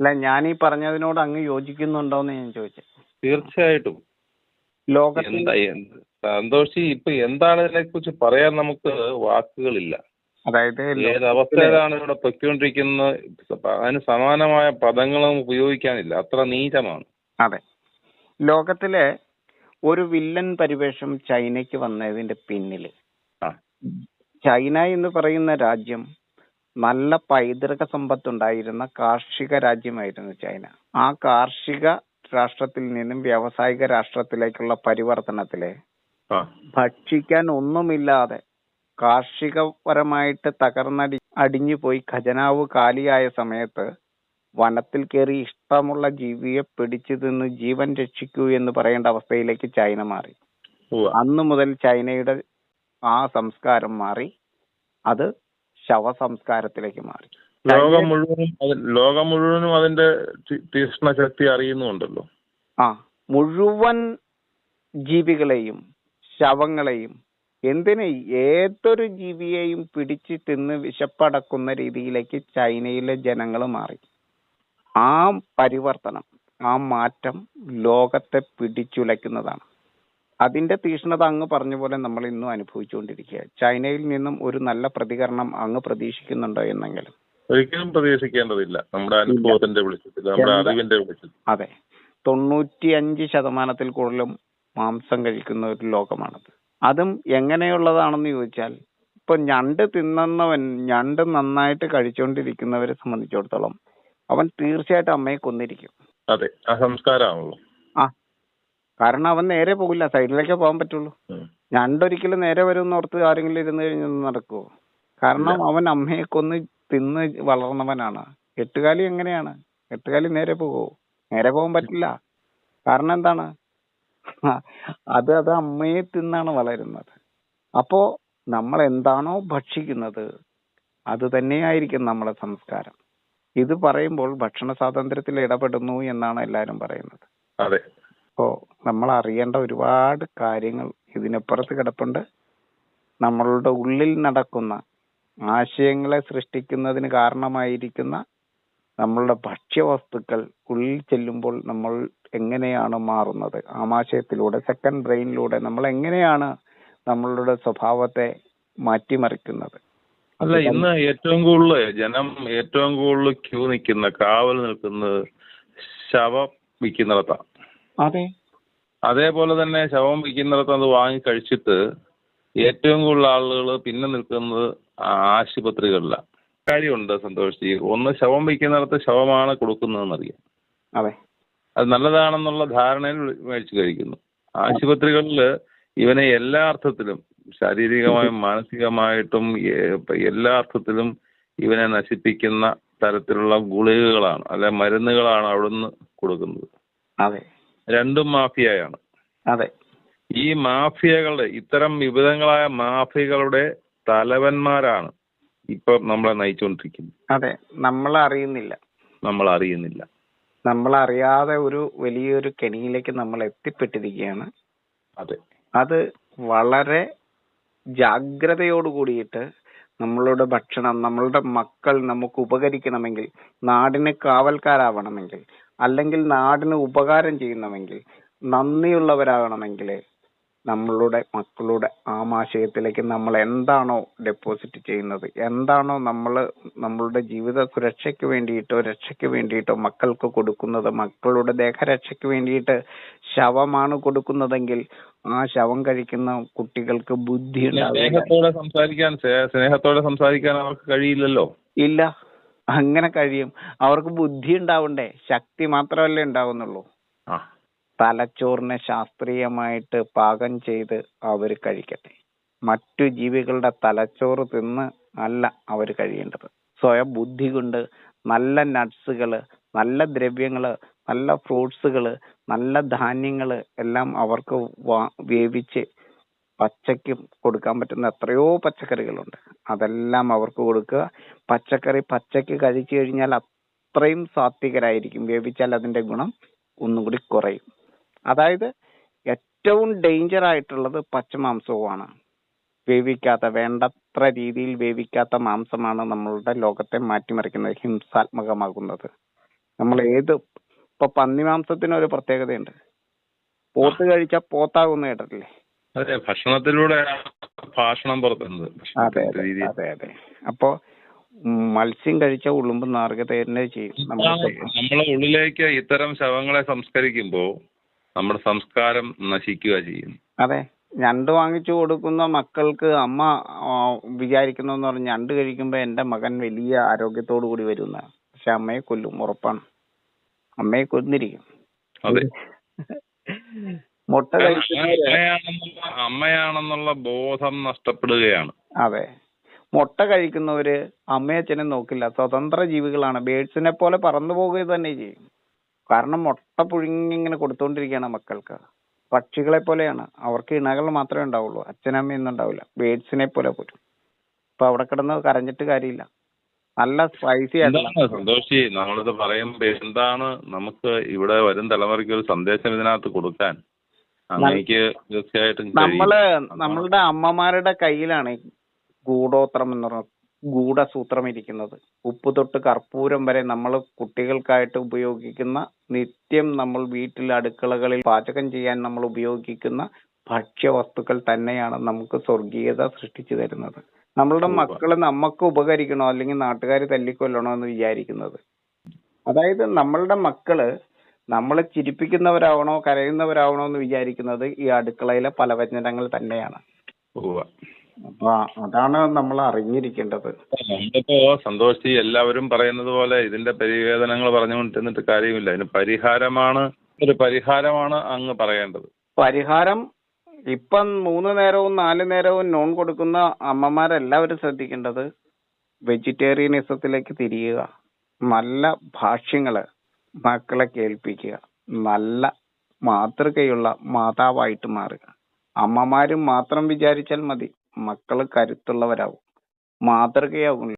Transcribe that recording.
അല്ല ഞാൻ ഈ പറഞ്ഞതിനോട് അങ്ങ് യോജിക്കുന്നുണ്ടോന്ന് ഞാൻ ചോദിച്ചു. തീർച്ചയായിട്ടും. ലോകത്തിൽ എന്താ എന്ത് സന്തോഷി ഇപ്പൊ എന്താണ് ഇതിനെ കുറിച്ച് പറയാൻ നമുക്ക് വാക്കുകളില്ല. അതായത് ഏത് ലോകത്തിലെ- അവസ്ഥയിലാണ് ഇവിടെ പൊയ്ക്കൊണ്ടിരിക്കുന്നത്? അതിന് സമാനമായ പദങ്ങളും ഉപയോഗിക്കാനില്ല. അത്ര നീചമാണ്. അതെ. ലോകത്തിലെ ഒരു വില്ലൻ പരിവേഷം ചൈനയ്ക്ക് വന്നതിന്റെ പിന്നിൽ. ചൈന എന്ന് പറയുന്ന രാജ്യം നല്ല പൈതൃക സമ്പത്തുണ്ടായിരുന്ന കാർഷിക രാജ്യമായിരുന്നു ചൈന. ആ കാർഷിക രാഷ്ട്രത്തിൽ നിന്നും വ്യാവസായിക രാഷ്ട്രത്തിലേക്കുള്ള പരിവർത്തനത്തിൽ ഭക്ഷിക്കാൻ ഒന്നുമില്ലാതെ കാർഷികപരമായിട്ട് തകർന്നടി അടിഞ്ഞു പോയി ഖജനാവ് കാലിയായ സമയത്ത് വനത്തിൽ കയറി ഇഷ്ടമുള്ള ജീവിയെ പിടിച്ചു തിന്ന് ജീവൻ രക്ഷിക്കൂ എന്ന് പറയേണ്ട അവസ്ഥയിലേക്ക് ചൈന മാറി. അന്നു അന്ന് മുതൽ ചൈനയുടെ ആ സംസ്കാരം മാറി. അത് ശവ സംസ്കാരത്തിലേക്ക് മാറി. ലോകം മുഴുവനും അത്- ലോകം മുഴുവനും അതിന്റെ തീക്ഷ്ണ ശക്തി അറിയുന്നുണ്ടല്ലോ. ആ മുഴുവൻ ജീവികളെയും ശവങ്ങളെയും എന്തിന് ഏതൊരു ജീവിയെയും പിടിച്ചു തിന്ന് വിശപ്പടക്കുന്ന രീതിയിലേക്ക് ചൈനയിലെ ജനങ്ങൾ മാറി. ആ പരിവർത്തനം ആ മാറ്റം ലോകത്തെ പിടിച്ചുലയ്ക്കുന്നതാണ്. അതിന്റെ തീഷ്ണത അങ്ങ് പറഞ്ഞ പോലെ നമ്മൾ ഇന്നും അനുഭവിച്ചുകൊണ്ടിരിക്കുക ചൈനയിൽ നിന്നും ഒരു നല്ല പ്രതികരണം അങ്ങ് പ്രതീക്ഷിക്കുന്നുണ്ടോ എന്നെങ്കിലും? ഒരിക്കലും പ്രതീക്ഷിക്കേണ്ടതില്ല. നമ്മുടെ അനുഭവത്തിന്റെ വെളിച്ചത്തിൽ നമ്മുടെ അറിവിന്റെ വെളിച്ചത്തിൽ. അതെ. തൊണ്ണൂറ്റിയഞ്ച് ശതമാനത്തിൽ കൂടുതലും മാംസം കഴിക്കുന്ന ഒരു ലോകമാണത്. അതും എങ്ങനെയുള്ളതാണെന്ന് ചോദിച്ചാൽ ഇപ്പൊ ഞണ്ട് തിന്നുന്നവൻ ഞണ്ട് നന്നായിട്ട് കഴിച്ചുകൊണ്ടിരിക്കുന്നവരെ സംബന്ധിച്ചിടത്തോളം അവൻ തീർച്ചയായിട്ടും അമ്മയെ കൊന്നിരിക്കും. അതെ ആ സംസ്കാരമാണല്ലോ. ആ കാരണം അവൻ നേരെ പോകില്ല. സൈഡിലേക്കേ പോകാൻ പറ്റുള്ളൂ. ഞണ്ടൊരിക്കലും നേരെ വരും ഓർത്ത് ആരെങ്കിലും ഇരുന്ന് കഴിഞ്ഞാൽ നടക്കുവോ? കാരണം അവൻ അമ്മയെ കൊന്ന് തിന്ന് വളർന്നവനാണ്. എട്ടുകാലി എങ്ങനെയാണ്? എട്ടുകാലി നേരെ പോകുമോ നേരെ പോകാൻ പറ്റില്ല. കാരണം എന്താണ്? അത് അത് അമ്മയെ തിന്നാണ് വളരുന്നത്. അപ്പോ നമ്മൾ എന്താണോ ഭക്ഷിക്കുന്നത് അത് തന്നെയായിരിക്കും നമ്മുടെ സംസ്കാരം. ഇത് പറയുമ്പോൾ ഭക്ഷണ സ്വാതന്ത്ര്യത്തിൽ ഇടപെടുന്നു എന്നാണ് എല്ലാരും പറയുന്നത്. അതെ. അപ്പോ നമ്മൾ അറിയേണ്ട ഒരുപാട് കാര്യങ്ങൾ ഇതിനപ്പുറത്ത് കിടപ്പുണ്ട്. നമ്മളുടെ ഉള്ളിൽ നടക്കുന്ന ആശയങ്ങളെ സൃഷ്ടിക്കുന്നതിന് കാരണമായിരിക്കുന്ന നമ്മളുടെ ഭക്ഷ്യവസ്തുക്കൾ ഉള്ളിൽ ചെല്ലുമ്പോൾ നമ്മൾ എങ്ങനെയാണ് മാറുന്നത്? ആമാശയത്തിലൂടെ സെക്കൻഡ് ബ്രെയിനിലൂടെ നമ്മൾ എങ്ങനെയാണ് നമ്മളുടെ സ്വഭാവത്തെ മാറ്റിമറിക്കുന്നത്? അല്ല ഇന്ന് ഏറ്റവും കൂടുതൽ ജനം ഏറ്റവും കൂടുതൽ ക്യൂ നിൽക്കുന്ന കാവൽ നിൽക്കുന്നത് ശവം വിൽക്കുന്നിടത്താണ് അതെ. അതേപോലെ തന്നെ ശവം വിൽക്കുന്നിടത്ത് അത് വാങ്ങി കഴിച്ചിട്ട് ഏറ്റവും കൂടുതൽ ആളുകൾ പിന്നെ നിൽക്കുന്നത് ആശുപത്രികളിലാണ് കാര്യമുണ്ട് സന്തോഷ് ഒന്ന് ശവം വിൽക്കുന്നിടത്ത് ശവമാണ് കൊടുക്കുന്നതെന്നറിയാം. അതെ. അത് നല്ലതാണെന്നുള്ള ധാരണയിൽ മേടിച്ചു കഴിക്കുന്നു. ആശുപത്രികളിൽ ഇവനെ എല്ലാ അർത്ഥത്തിലും ശാരീരികമായും മാനസികമായിട്ടും എല്ലാ അർത്ഥത്തിലും ഇവനെ നശിപ്പിക്കുന്ന തരത്തിലുള്ള ഗുളികകളാണ് അല്ലെ മരുന്നുകളാണ് അവിടുന്ന് കൊടുക്കുന്നത്. അതെ. രണ്ടും മാഫിയയാണ്. അതെ. ഈ മാഫിയകളുടെ ഇത്തരം വിവിധങ്ങളായ മാഫിയകളുടെ തലവന്മാരാണ് ഇപ്പൊ നമ്മളെ നയിച്ചുകൊണ്ടിരിക്കുന്നത് അതെ. നമ്മൾ അറിയുന്നില്ല. നമ്മൾ അറിയുന്നില്ല. നമ്മൾ അറിയാതെ ഒരു വലിയൊരു കെണിയിലേക്ക് നമ്മൾ എത്തിപ്പെട്ടിരിക്കുകയാണ്. അതെ. അത് വളരെ ജാഗ്രതയോട് കൂടിയിട്ട് നമ്മളുടെ ഭക്ഷണം നമ്മളുടെ മക്കൾ നമുക്ക് ഉപകരിക്കണമെങ്കിൽ നാടിന് കാവൽക്കാരാവണമെങ്കിൽ അല്ലെങ്കിൽ നാടിന് ഉപകാരം ചെയ്യുന്നവെങ്കിൽ നന്ദിയുള്ളവരാകണമെങ്കിൽ നമ്മളുടെ മക്കളുടെ ആമാശയത്തിലേക്ക് നമ്മൾ എന്താണോ ഡെപ്പോസിറ്റ് ചെയ്യുന്നത് എന്താണോ നമ്മൾ നമ്മളുടെ ജീവിത സുരക്ഷയ്ക്ക് വേണ്ടിയിട്ടോ രക്ഷയ്ക്ക് വേണ്ടിയിട്ടോ മക്കൾക്ക് കൊടുക്കുന്നത് മക്കളുടെ ദേഹരക്ഷയ്ക്ക് വേണ്ടിയിട്ട് ശവമാണ് കൊടുക്കുന്നതെങ്കിൽ ആ ശവം കഴിക്കുന്ന കുട്ടികൾക്ക് ബുദ്ധി ഉണ്ടാവില്ല. സ്നേഹത്തോടെ സംസാരിക്കാൻ സ്നേ- സ്നേഹത്തോടെ സംസാരിക്കാൻ അവർക്ക് കഴിയില്ലല്ലോ. ഇല്ല. അങ്ങനെ കഴിയും. അവർക്ക് ബുദ്ധി ഉണ്ടാവണ്ടേ? ശക്തി മാത്രമല്ലേ ഉണ്ടാവുന്നുള്ളൂ. തലച്ചോറിനെ ശാസ്ത്രീയമായിട്ട് പാകം ചെയ്ത് അവർ കഴിക്കട്ടെ. മറ്റു ജീവികളുടെ തലച്ചോറ് തിന്ന് അല്ല അവർ കഴിയേണ്ടത്. സ്വയം ബുദ്ധി കൊണ്ട് നല്ല നട്ട്സുകൾ നല്ല ദ്രവ്യങ്ങൾ നല്ല ഫ്രൂട്ട്സുകൾ നല്ല ധാന്യങ്ങൾ എല്ലാം അവർക്ക് വേവിച്ച് പച്ചയ്ക്ക് കൊടുക്കാൻ പറ്റുന്ന എത്രയോ പച്ചക്കറികളുണ്ട്. അതെല്ലാം അവർക്ക് കൊടുക്കുക. പച്ചക്കറി പച്ചയ്ക്ക് കഴിച്ചു കഴിഞ്ഞാൽ അത്രയും സാത്വികരായിരിക്കും. വേവിച്ചാൽ അതിന്റെ ഗുണം ഒന്നും കൂടി കുറയും. അതായത് ഏറ്റവും ഡേഞ്ചർ ആയിട്ടുള്ളത് പച്ചമാംസവുമാണ്. വേവിക്കാത്ത വേണ്ടത്ര രീതിയിൽ വേവിക്കാത്ത മാംസമാണ് നമ്മളുടെ ലോകത്തെ മാറ്റിമറിക്കുന്നത് ഹിംസാത്മകമാകുന്നത് നമ്മൾ ഏത് ഇപ്പൊ പന്നി മാംസത്തിന് ഒരു പ്രത്യേകതയുണ്ട്. പോത്ത് കഴിച്ചാൽ പോത്താകുന്ന കേട്ടിട്ടില്ലേ? അതെ ഭക്ഷണത്തിലൂടെ ഭാഷണം പുറത്തുന്നത് അതെ അതെ അതെ അതെ. അപ്പോ മത്സ്യം കഴിച്ച ഉളുമ്പ് നാറുക തന്നെ ചെയ്യും. നമ്മളെ ഉള്ളിലേക്ക് ഇത്തരം ശവങ്ങളെ സംസ്കരിക്കുമ്പോൾ നമ്മുടെ സംസ്കാരം നശിക്കുക ചെയ്യും. അതെ. ഞണ്ട് വാങ്ങിച്ചു കൊടുക്കുന്ന മക്കൾക്ക് അമ്മ ആ, വിചാരിക്കുന്നതെന്ന് പറഞ്ഞ് ഞണ്ട് കഴിക്കുമ്പോ എന്റെ മകൻ വലിയ ആരോഗ്യത്തോടു കൂടി വരുന്ന. പക്ഷെ അമ്മയെ കൊല്ലും ഉറപ്പാണ്. അമ്മയെ കൊന്നിരിക്കും. അതെ. മുട്ട അമ്മയാണെന്നുള്ള ബോധം നഷ്ടപ്പെടുകയാണ്. അതെ. മുട്ട കഴിക്കുന്നവര് അമ്മയച്ഛനെ നോക്കില്ല. സ്വതന്ത്ര ജീവികളാണ്. ബേഡ്സിനെ പോലെ പറന്നു പോകുക തന്നെ ചെയ്യും. കാരണം മുട്ട പുഴുങ്ങി ഇങ്ങനെ കൊടുത്തോണ്ടിരിക്കുകയാണ് മക്കൾക്ക്. പക്ഷികളെ പോലെയാണ്. അവർക്ക് ഇണകൾ മാത്രമേ ഉണ്ടാവുള്ളൂ. അച്ഛനമ്മയൊന്നും ഉണ്ടാവില്ല. ബേഡ്സിനെ പോലെ പോലും. ഇപ്പൊ അവിടെ കിടന്ന് കരഞ്ഞിട്ട് കാര്യമില്ല. നല്ല സ്പൈസി സന്തോഷി? നമ്മളിത് പറയുമ്പോ എന്താണ് നമുക്ക് ഇവിടെ വരും തലമുറയ്ക്ക് ഒരു സന്ദേശം ഇതിനകത്ത് കൊടുക്കാൻ? അങ്ങേക്ക് തീർച്ചയായിട്ടും നമ്മൾ നമ്മളുടെ അമ്മമാരുടെ കയ്യിലാണ് ഗൂഡോത്രം ഗൂഢോത്രം എന്ന് പറഞ്ഞ ഗൂഢസൂത്രം ഇരിക്കുന്നത്. ഉപ്പ് തൊട്ട് കർപ്പൂരം വരെ നമ്മൾ കുട്ടികൾക്കായിട്ട് ഉപയോഗിക്കുന്ന നിത്യം നമ്മൾ വീട്ടിൽ അടുക്കളകളിൽ പാചകം ചെയ്യാൻ നമ്മൾ ഉപയോഗിക്കുന്ന ഭക്ഷ്യവസ്തുക്കൾ തന്നെയാണ് നമുക്ക് സ്വർഗീയത സൃഷ്ടിച്ചു തരുന്നത്. നമ്മളുടെ മക്കൾ മക്കൾ നമുക്ക് ഉപകരിക്കണോ അല്ലെങ്കിൽ നാട്ടുകാർ തല്ലിക്കൊല്ലണോ എന്ന് വിചാരിക്കുന്നത്. അതായത് നമ്മളുടെ മക്കൾ നമ്മളെ ചിരിപ്പിക്കുന്നവരാവണോ കരയുന്നവരാവണോ എന്ന് വിചാരിക്കുന്നത് ഈ അടുക്കളയിലെ പലവ്യഞ്ജനങ്ങൾ തന്നെയാണ്. അപ്പൊ അതാണ് നമ്മൾ അറിഞ്ഞിരിക്കേണ്ടത്. നമ്മളിപ്പോ സന്തോഷി എല്ലാവരും പറയുന്നത് പോലെ ഇതിന്റെ പരിവേദനങ്ങൾ പറഞ്ഞുകൊണ്ടിരുന്നിട്ട് കാര്യമില്ല. ഇതിന് പരിഹാരമാണ് ഒരു പരിഹാരമാണ് അങ്ങ് പറയേണ്ടത്. പരിഹാരം ഇപ്പം മൂന്ന് നേരവും നാല് നേരവും നോൺ കൊടുക്കുന്ന അമ്മമാരെല്ലാവരും ശ്രദ്ധിക്കേണ്ടത് വെജിറ്റേറിയനിസത്തിലേക്ക് തിരിയുക. നല്ല ഭാഷ്യങ്ങൾ. മക്കളെ കേൾപ്പിക്കുക. നല്ല മാതൃകയുള്ള മാതാവായിട്ട് മാറുക. അമ്മമാരും മാത്രം വിചാരിച്ചാൽ മതി മക്കൾ കരുത്തുള്ളവരാകും മാതൃകയാകും